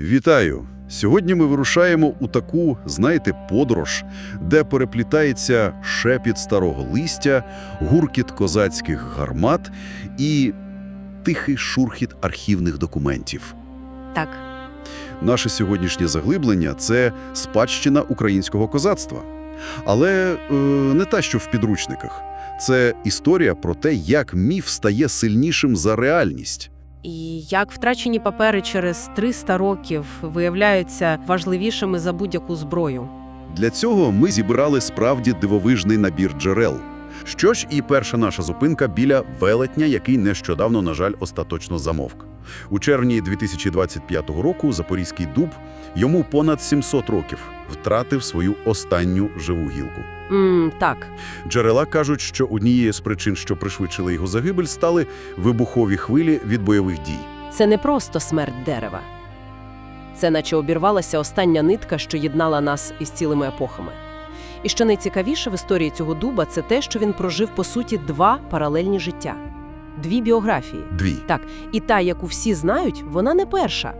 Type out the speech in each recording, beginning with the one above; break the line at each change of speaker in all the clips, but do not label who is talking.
Вітаю! Сьогодні ми вирушаємо у таку, знаєте, подорож, де переплітається шепіт старого листя, гуркіт козацьких гармат і тихий шурхіт архівних документів.
Так,
Наше сьогоднішнє заглиблення – це спадщина українського козацтва. Але е, не та, що в підручниках. Це історія про те, як міф стає сильнішим за реальність.
І як втрачені папери через 300 років виявляються важливішими за будь-яку зброю.
Для цього ми зібрали справді дивовижний набір джерел. Що ж і перша наша зупинка біля велетня, який нещодавно, на жаль, остаточно замовк. У червні 2025 року Запорізький дуб, йому понад 700 років, втратив свою останню живу гілку.
М, так,
Джерела кажуть, що однією з причин, що пришвидшили його загибель, стали вибухові хвилі від бойових дій.
це не просто смерть дерева. Це наче обірвалася остання нитка, що єднала нас із цілими епохами. І що найцікавіше в історії цього дуба, це те, що він прожив по суті два паралельні життя, дві біографії.
Дві.
Так, і та, яку всі знають, вона не перша.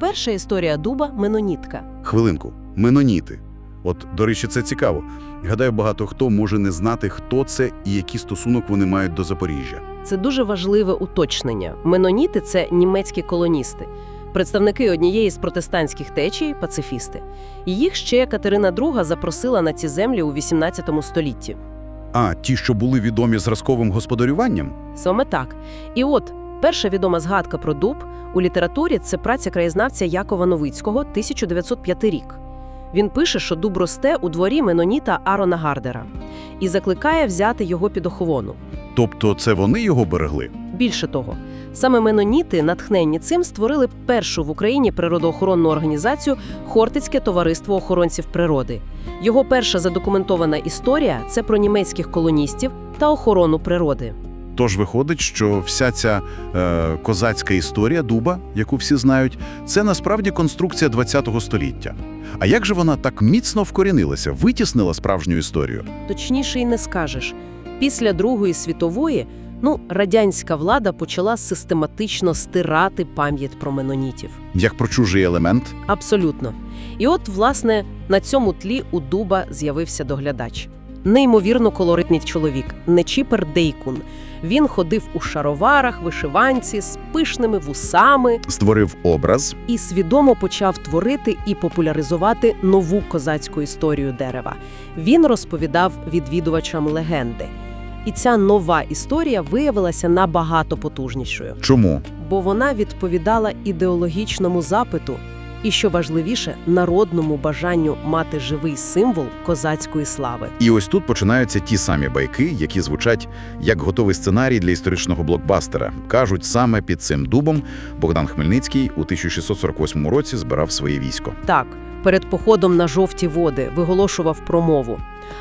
Перша історія дуба менонітка.
Хвилинку. Меноніти. От, до речі, це цікаво. Гадаю, багато хто може не знати, хто це і який стосунок вони мають до Запоріжжя.
Це дуже важливе уточнення. Меноніти це німецькі колоністи, представники однієї з протестантських течій пацифісти. Їх ще Катерина II запросила на ці землі у 18 столітті.
А, ті, що були відомі зразковим господарюванням?
Саме так. І от перша відома згадка про дуб у літературі це праця краєзнавця Якова Новицького 1905 рік. Він пише, що дуб росте у дворі меноніта Арона Гардера і закликає взяти його під охорону.
Тобто це вони його берегли?
Більше того, саме меноніти, натхненні цим, створили першу в Україні природоохоронну організацію Хортицьке товариство охоронців природи. Його перша задокументована історія це про німецьких колоністів та охорону природи.
Тож виходить, що вся ця е, козацька історія дуба, яку всі знають, це насправді конструкція ХХ століття. А як же вона так міцно вкорінилася, витіснила справжню історію?
Точніше й не скажеш. Після Другої світової ну, радянська влада почала систематично стирати пам'ять про менонітів.
Як про чужий елемент?
Абсолютно. І от, власне, на цьому тлі у дуба з'явився доглядач. Неймовірно колоритний чоловік, Нечіпер Дейкун. Він ходив у шароварах, вишиванці з пишними вусами
Створив образ.
і свідомо почав творити і популяризувати нову козацьку історію дерева. Він розповідав відвідувачам легенди. І ця нова історія виявилася набагато потужнішою
Чому?
бо вона відповідала ідеологічному запиту і, що важливіше, народному бажанню мати живий символ козацької слави.
І ось тут починаються ті самі байки, які звучать як готовий сценарій для історичного блокбастера. Кажуть, саме під цим дубом Богдан Хмельницький у 1648 році збирав своє військо.
Так, перед походом на жовті води виголошував промову.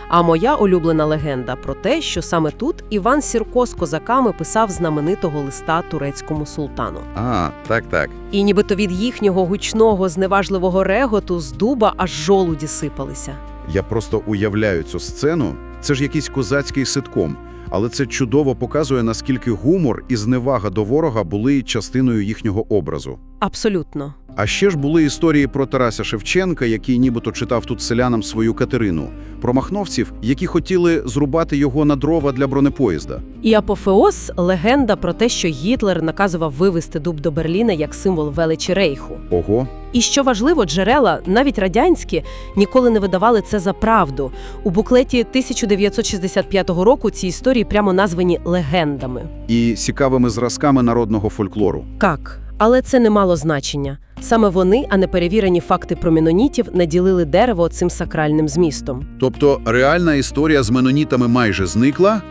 А моя улюблена легенда про те, що саме тут Іван Сірко з козаками писав знаменитого листа турецькому султану.
А, так, так.
І нібито від їхнього гучного зневажливого реготу з дуба аж жолуді сипалися.
Я просто уявляю цю сцену. Це ж якийсь козацький ситком. Але це чудово показує, наскільки гумор і зневага до ворога були частиною їхнього образу.
Абсолютно.
А ще ж були історії про Тараса Шевченка, який нібито читав тут селянам свою Катерину, про махновців, які хотіли зрубати його на дрова для бронепоїзда.
І апофеоз – легенда про те, що Гітлер наказував вивести дуб до Берліна як символ величі рейху.
Ого,
І що важливо, джерела, навіть радянські, ніколи не видавали це за правду. У буклеті 1965 року ці історії прямо названі легендами.
і цікавими зразками народного фольклору.
Так, але це не мало значення. Саме вони, а не перевірені факти про менонітів, наділили дерево цим сакральним змістом.
Тобто реальна історія з менонітами майже зникла,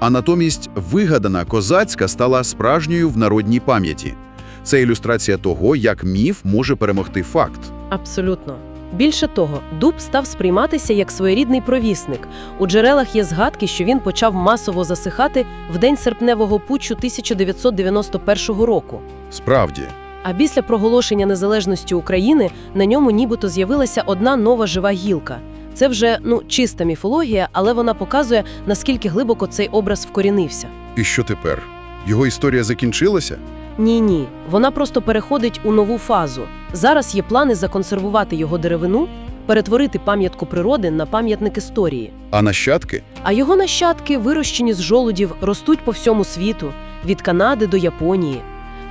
а натомість вигадана козацька стала справжньою в народній пам'яті. Це ілюстрація того, як міф може перемогти факт.
Абсолютно. Більше того, дуб став сприйматися як своєрідний провісник. У джерелах є згадки, що він почав масово засихати в день серпневого путчу 1991 року.
Справді,
А після проголошення незалежності України на ньому нібито з'явилася одна нова жива гілка. Це вже ну чиста міфологія, але вона показує, наскільки глибоко цей образ вкорінився.
і що тепер? Його історія закінчилася?
Ні-ні, вона просто переходить у нову фазу. Зараз є плани законсервувати його деревину, перетворити пам'ятку природи на пам'ятник історії.
А нащадки?
А його нащадки, вирощені з жолудів, ростуть по всьому світу, від Канади до Японії.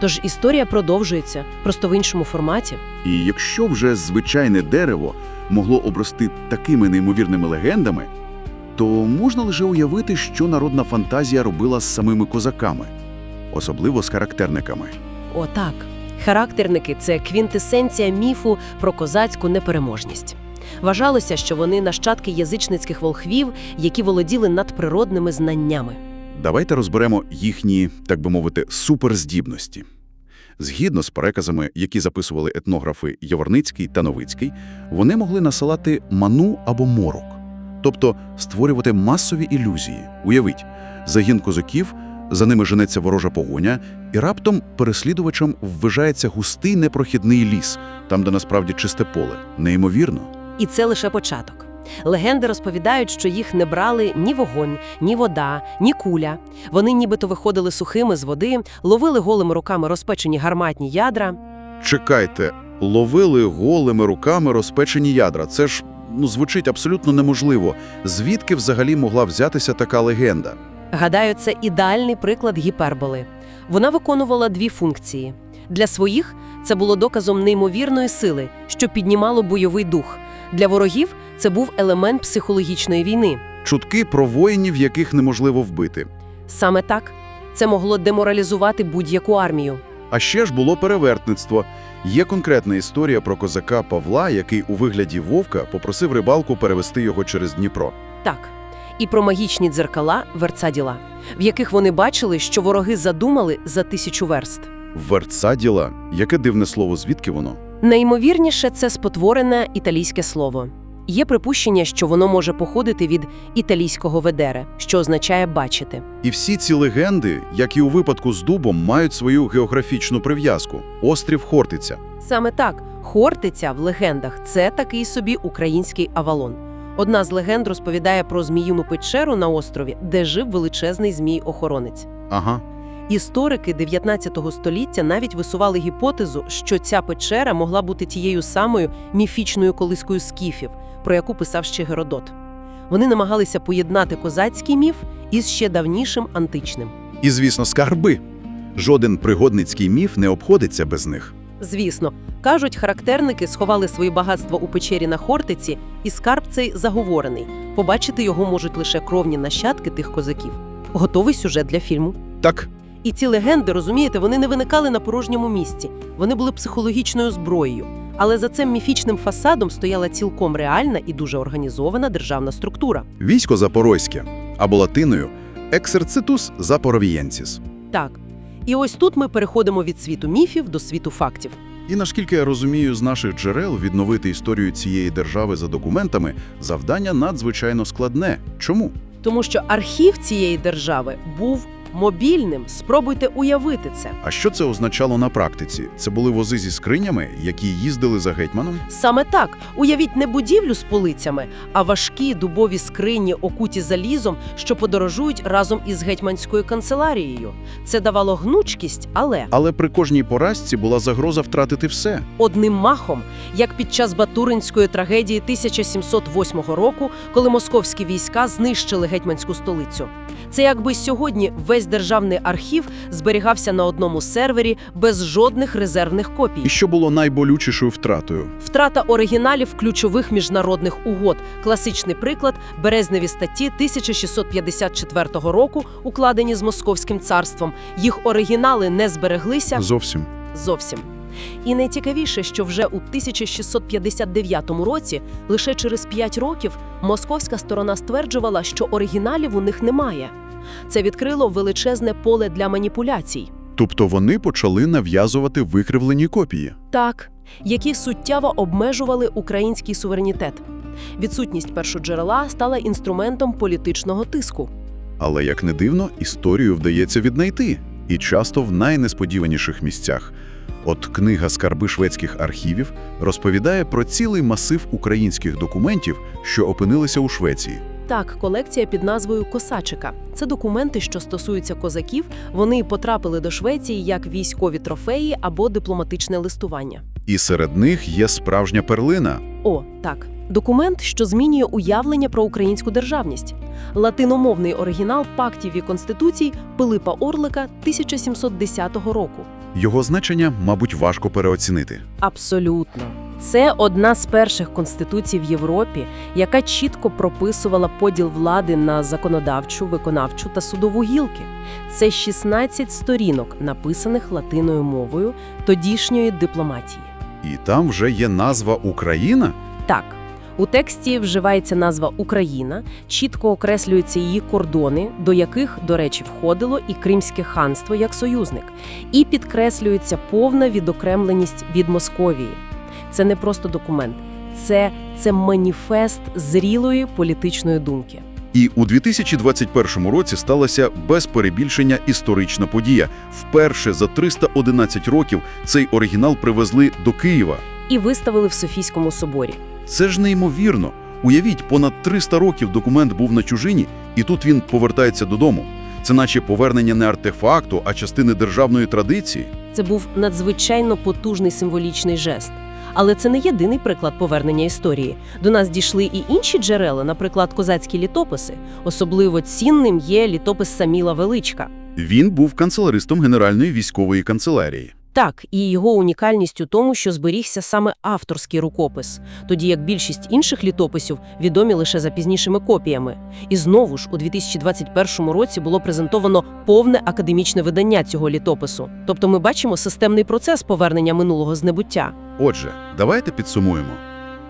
Тож історія продовжується, просто в іншому форматі.
І якщо вже звичайне дерево могло обрости такими неймовірними легендами, то можна лише уявити, що народна фантазія робила з самими козаками, особливо з характерниками.
Отак. Характерники це квінтесенція міфу про козацьку непереможність. Вважалося, що вони нащадки язичницьких волхвів, які володіли надприродними знаннями.
Давайте розберемо їхні, так би мовити, суперздібності. Згідно з переказами, які записували етнографи Яворницький та Новицький, вони могли насилати ману або морок, тобто створювати масові ілюзії. Уявіть, загін козаків, за ними женеться ворожа погоня, і раптом переслідувачам ввижається густий непрохідний ліс, там, де насправді чисте поле. Неймовірно.
І це лише початок. Легенди розповідають, що їх не брали ні вогонь, ні вода, ні куля. Вони нібито виходили сухими з води, ловили голими руками розпечені гарматні ядра.
Чекайте, ловили голими руками розпечені ядра. Це ж ну, звучить абсолютно неможливо. Звідки взагалі могла взятися така легенда?
Гадаю, це ідеальний приклад гіперболи. Вона виконувала дві функції. Для своїх це було доказом неймовірної сили, що піднімало бойовий дух. Для ворогів це був елемент психологічної війни.
Чутки про воїнів, яких неможливо вбити.
Саме так це могло деморалізувати будь-яку армію.
А ще ж було перевертництво. Є конкретна історія про козака Павла, який у вигляді вовка попросив рибалку перевести його через Дніпро.
Так. І про магічні дзеркала Верцаділа, в яких вони бачили, що вороги задумали за тисячу верст.
Верцаділа? Яке дивне слово, звідки воно?
Найімовірніше, це спотворене італійське слово. Є припущення, що воно може походити від італійського ведере, що означає бачити.
І всі ці легенди, як і у випадку з дубом, мають свою географічну прив'язку – острів Хортиця.
Саме так, Хортиця в легендах це такий собі український Авалон. Одна з легенд розповідає про зміїну печеру на острові, де жив величезний змій-охоронець.
Ага.
Історики 19 століття навіть висували гіпотезу, що ця печера могла бути тією самою міфічною колискою скіфів, про яку писав ще Геродот. Вони намагалися поєднати козацький міф із ще давнішим античним.
І, звісно, скарби. Жоден пригодницький міф не обходиться без них.
Звісно, кажуть, характерники сховали свої багатства у печері на Хортиці, і скарб цей заговорений. Побачити його можуть лише кровні нащадки тих козаків. Готовий сюжет для фільму.
Так,
І ці легенди, розумієте, вони не виникали на порожньому місці. Вони були психологічною зброєю. Але за цим міфічним фасадом стояла цілком реальна і дуже організована державна структура.
військо Запорозьке, або латиною «Exercitus Запоровієнціс».
Так. І ось тут ми переходимо від світу міфів до світу фактів.
І наскільки я розумію з наших джерел, відновити історію цієї держави за документами – завдання надзвичайно складне. Чому?
Тому що архів цієї держави був мобільним. Спробуйте уявити це.
А що це означало на практиці? Це були вози зі скринями, які їздили за гетьманом?
Саме так. Уявіть не будівлю з полицями, а важкі дубові скрині, окуті залізом, що подорожують разом із гетьманською канцеларією. Це давало гнучкість, але
Але при кожній поразці була загроза втратити все.
одним махом, як під час Батуринської трагедії 1708 року, коли московські війська знищили гетьманську столицю. Це якби сьогодні весь державний архів зберігався на одному сервері без жодних резервних копій.
І що було найболючішою втратою?
Втрата оригіналів ключових міжнародних угод. Класичний приклад березневі статті 1654 року, укладені з Московським царством. Їх оригінали не збереглися
Зовсім.
зовсім. І найцікавіше, що вже у 1659 році, лише через 5 років, московська сторона стверджувала, що оригіналів у них немає. Це відкрило величезне поле для маніпуляцій.
Тобто вони почали нав'язувати викривлені копії.
Так, які суттєво обмежували український суверенітет. Відсутність першоджерела стала інструментом політичного тиску.
Але, як не дивно, історію вдається віднайти. І часто в найнесподіваніших місцях. От книга «Скарби шведських архівів» розповідає про цілий масив українських документів, що опинилися у Швеції.
Так, колекція під назвою Косачика. Це документи, що стосуються козаків. Вони потрапили до Швеції як військові трофеї або дипломатичне листування.
І серед них є справжня перлина.
О, так. Документ, що змінює уявлення про українську державність. Латиномовний оригінал пактів і конституцій Пилипа Орлика 1710 року.
Його значення, мабуть, важко переоцінити.
Абсолютно. Це одна з перших конституцій в Європі, яка чітко прописувала поділ влади на законодавчу, виконавчу та судову гілки. Це 16 сторінок, написаних латиною мовою тодішньої дипломатії.
І там вже є назва Україна.
Так, у тексті вживається назва Україна, чітко окреслюються її кордони, до яких, до речі, входило і Кримське ханство як союзник, і підкреслюється повна відокремленість від Московії. Це не просто документ, це, це маніфест зрілої політичної думки.
І у 2021 році сталася без перебільшення історична подія. Вперше за 311 років цей оригінал привезли до Києва.
І виставили в Софійському соборі.
Це ж неймовірно. Уявіть, понад 300 років документ був на чужині, і тут він повертається додому. Це наче повернення не артефакту, а частини державної традиції.
Це був надзвичайно потужний символічний жест. Але це не єдиний приклад повернення історії. До нас дійшли і інші джерела, наприклад, козацькі літописи. Особливо цінним є літопис Саміла Величка.
Він був канцеларистом Генеральної військової канцелярії.
Так, і його унікальність у тому, що зберігся саме авторський рукопис, тоді як більшість інших літописів відомі лише за пізнішими копіями. І знову ж у 2021 році було презентовано повне академічне видання цього літопису. Тобто ми бачимо системний процес повернення минулого з небуття.
Отже, давайте підсумуємо.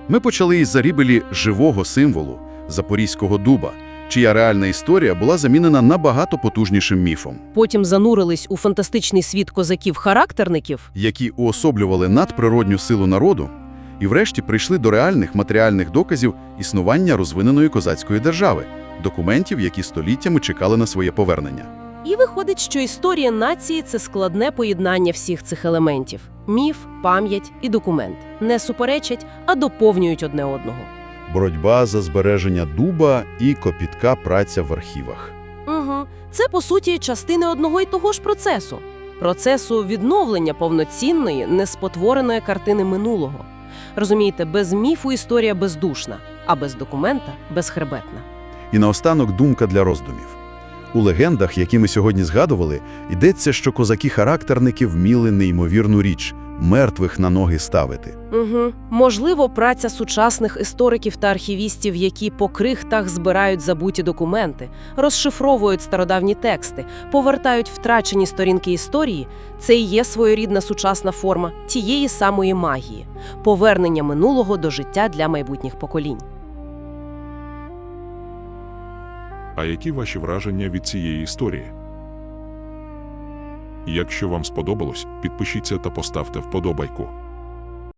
Ми почали із зарібелі живого символу Запорізького дуба, чия реальна історія була замінена набагато потужнішим міфом,
Потім занурились у фантастичний світ козаків-характерників.
які уособлювали надприродню силу народу, і врешті прийшли до реальних матеріальних доказів існування розвиненої козацької держави, документів, які століттями чекали на своє повернення.
І виходить, що історія нації це складне поєднання всіх цих елементів: міф, пам'ять і документ не суперечать, а доповнюють одне одного.
Боротьба за збереження дуба і копітка праця в архівах.
Угу. Це по суті частини одного і того ж процесу процесу відновлення повноцінної, неспотвореної картини минулого. Розумієте, без міфу історія бездушна, а без документа безхребетна.
І наостанок думка для роздумів. У легендах, які ми сьогодні згадували, йдеться, що козаки-характерники вміли неймовірну річ – мертвих на ноги ставити.
Угу. Можливо, праця сучасних істориків та архівістів, які по крихтах збирають забуті документи, розшифровують стародавні тексти, повертають втрачені сторінки історії, це і є своєрідна сучасна форма тієї самої магії повернення минулого до життя для майбутніх поколінь.
А які ваші враження від цієї історії? Якщо вам сподобалось, підпишіться та поставте вподобайку.